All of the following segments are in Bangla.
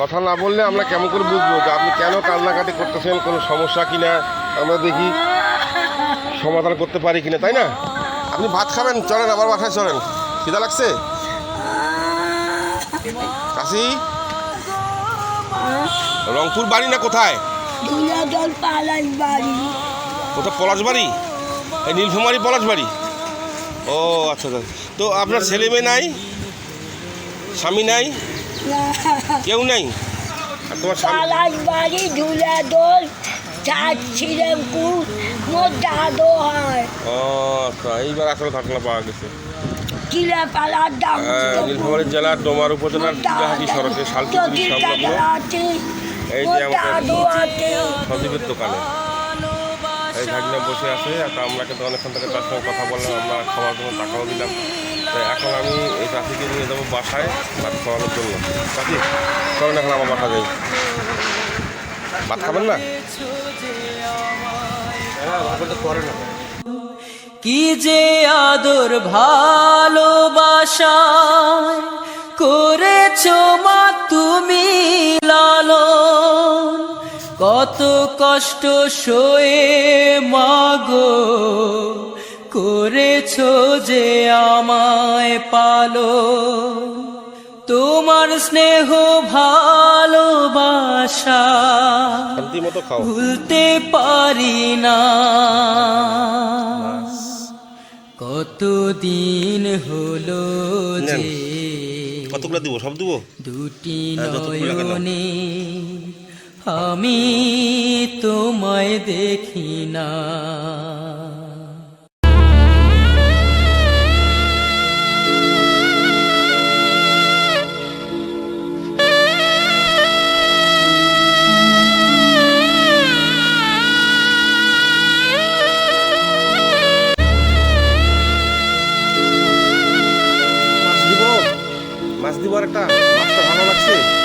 কথা না বললে আমরা কেমন করে বুঝব যে আপনি কেন কান্নাকাটি করতেছেন, কোনো সমস্যা কিনা? আমরা দেখি সমাধান করতে পারি কিনা, তাই না? আপনি ভাত খাবেন, চলেন আমার বাসায় চলেন। খিদা লাগছে? কাশি? রংপুর বাড়ি না কোথায়? কোথায় পলাশ বাড়ি? এই নীলফামারি পলাশ বাড়ি? ও আচ্ছা আচ্ছা। তো আপনার ছেলে মেয়ে নাই? স্বামী নাই? কেউ নেই? আর তোমার স্বামী? পালাই বাড়ি দুলাদল ছাড়ছিলামপুর মোর দাদু হয়। ও আচ্ছা এইবার আসলে ঘটনা পাওয়া গেছে। কিলা পালার দাম আহ, নীলফামারী জেলার ডোমার উপজেলার সড়কে সংলগ্ন এই যে আমাদের আছে। সজীবের দোকানে। ভাগনা বসে আছে তা আমরা কিন্তু অনেকক্ষণ থেকে তার সঙ্গে কথা বললাম, আমরা খাওয়ার জন্য টাকাও দিলাম। তো এখন আমি এই চাষিকে নিয়ে যাব বাসায়, ভাত খাওয়ানোর জন্য। চাষি, চলেন এখন আমার বাসা যাই। ভাত খাবেন না? কি যে আদর ভালোবাসা। কত কষ্ট সয়ে মাগো করেছ যে আমায় পালো। তোমার স্নেহ ভালোবাসা ভুলতে পারি না। কতদিন হলো যে কতগুলো দিব? সব দিব? দুটি হ্যাঁ, নয়নে আমি তোমায় দেখি না। দিব আর একটা? মাছটা ভালো লাগছে।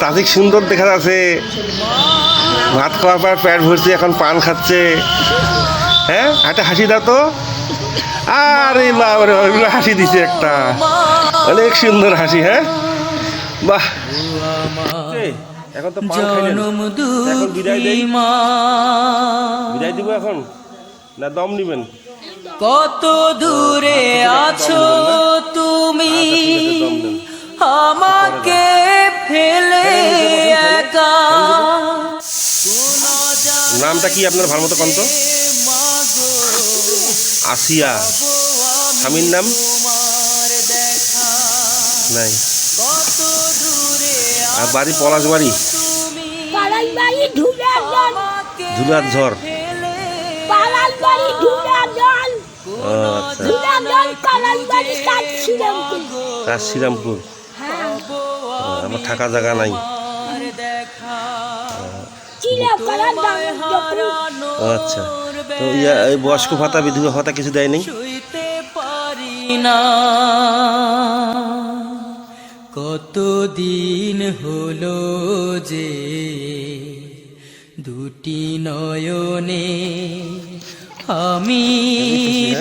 ট্রাফিক সুন্দর দেখা যাচ্ছে। ভাত খাওয়ার পর পেট ভরছে এখন পান খাচ্ছে। হ্যাঁ? একটা হাসি দাও তো। আরে বাবরে ওইগুলো হাসি দিছে একটা। অনেক সুন্দর হাসি হ্যাঁ? বাহ। এখন তো পান খাইলেন। এখন বিদায় দেই। বিদায় দিব এখন? না দম নিবেন? কত দূরে আছো তুমি? আচ্ছা, আছে, দম নেন। আমাকে ফেলে নামটা কি আপনার ভালো মতো কন্ত? আসিয়া। স্বামীর নাম? নাই। আর বাড়ি পলাশ বাড়ি? ধুলার ঝড়। আচ্ছা। শ্রীরামপুর। আমার থাকা জায়গা নাই। আচ্ছা। তো ইয়া বয়স্ক ভাতা বিধবা ভাতা কিছু দেয় নেই শুইতে পারি না। কতদিন হলো যে দুটি নয়নে আমি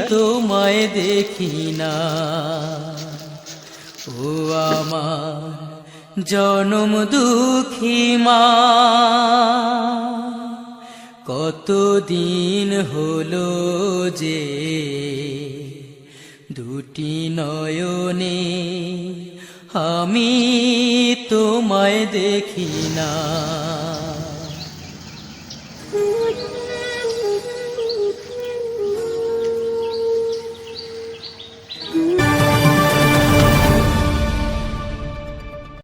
তোমায় দেখি না। ও আমার জনম দুঃখী মা। কতদিন হলো যে দুটি নয়নে আমি তোমায় দেখি না।